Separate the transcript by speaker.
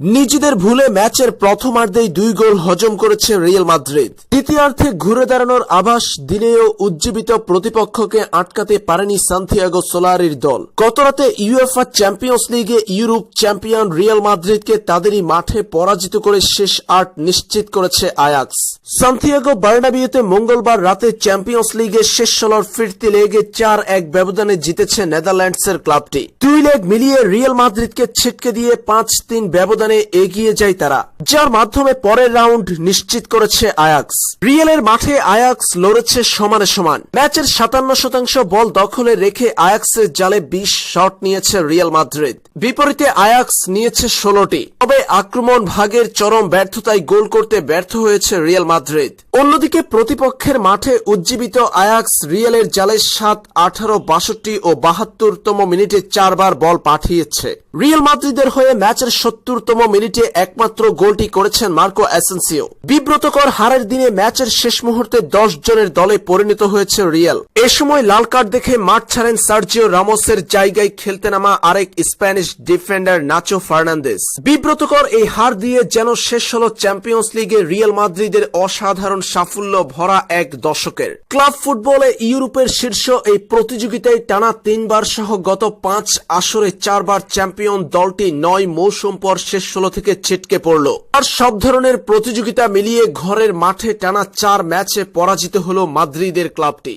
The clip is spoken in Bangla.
Speaker 1: নিজেদের ভুলে ম্যাচের প্রথমার্ধেই দুই গোল হজম করেছে রিয়াল মাদ্রিদ। দ্বিতীয়ার্ধে ঘুরে দাঁড়ানোর আভাস দিলেও উজ্জীবিত প্রতিপক্ষকে আটকাতে পারেনি সান্তিয়াগো সোলারির দল। গতরাতে ইউএফআ চ্যাম্পিয়ন্স লিগে ইউরোপ চ্যাম্পিয়ন রিয়াল মাদ্রিদকে তাদেরই মাঠে পরাজিত করে শেষ আট নিশ্চিত করেছে আয়াক্স। সান্তিয়াগো বার্নাবিউতে মঙ্গলবার রাতে চ্যাম্পিয়ন্স লিগের শেষ ষোলোর ফিরতি লেগে চার এক ব্যবধানে জিতেছে নেদারল্যান্ডসের ক্লাবটি। দুই লেগ মিলিয়ে রিয়াল মাদ্রিদকে ছিটকে দিয়ে পাঁচ তিন ব্যবধানে এগিয়ে যায় তারা, যার মাধ্যমে পরের রাউন্ড নিশ্চিত করেছে আয়াক্স। রিয়েলের মাঠে আয়াক্স লড়েছে সমানে সমান। ম্যাচের সাতান্ন শতাংশ বল দখলে রেখে আয়াক্সের জালে বিশ শট নিয়েছে রিয়াল মাদ্রিদ। বিপরীতে আয়াক্স নিয়েছে ষোলোটি। তবে আক্রমণ ভাগের চরম ব্যর্থতায় গোল করতে ব্যর্থ হয়েছে রিয়াল মাদ্রিদ। অন্যদিকে প্রতিপক্ষের মাঠে উজ্জীবিত আয়াক্স রিয়ালের জালে সাত, আঠারো, বাষট্টি ও বাহাত্তরতম মিনিটে চারবার বল পাঠিয়েছে। রিয়াল মাদ্রিদের হয়ে ম্যাচের সত্তরতম মিনিটে একমাত্র গোলটি করেছেন মার্কো অ্যাসেন্সিও। বিব্রতকর হারের দিনে ম্যাচের শেষ মুহূর্তে দশ জনের দলে পরিণত হয়েছে রিয়াল। এ সময় লাল কার্ড দেখে মাঠ ছাড়েন সার্জিও রামোসের জায়গায় খেলতে নামা আরেক স্প্যানিশ ডিফেন্ডার নাচো ফার্নান্দেস। বিব্রতকর এই হার দিয়ে যেন শেষ হল চ্যাম্পিয়ন্স লিগে রিয়াল মাদ্রিদের অসাধারণ সাফল্য ভরা এক দশকের। ক্লাব ফুটবলে ইউরোপের শীর্ষ এই প্রতিযোগিতায় টানা তিনবার সহ গত পাঁচ আসরে চারবার চ্যাম্পিয়ন দলটি নয় মৌসুম পর শেষ ষোলো থেকে ছিটকে পড়ল। আর সব ধরনের প্রতিযোগিতা মিলিয়ে ঘরের মাঠে টানা চার ম্যাচে পরাজিত হল মাদ্রিদের ক্লাবটি।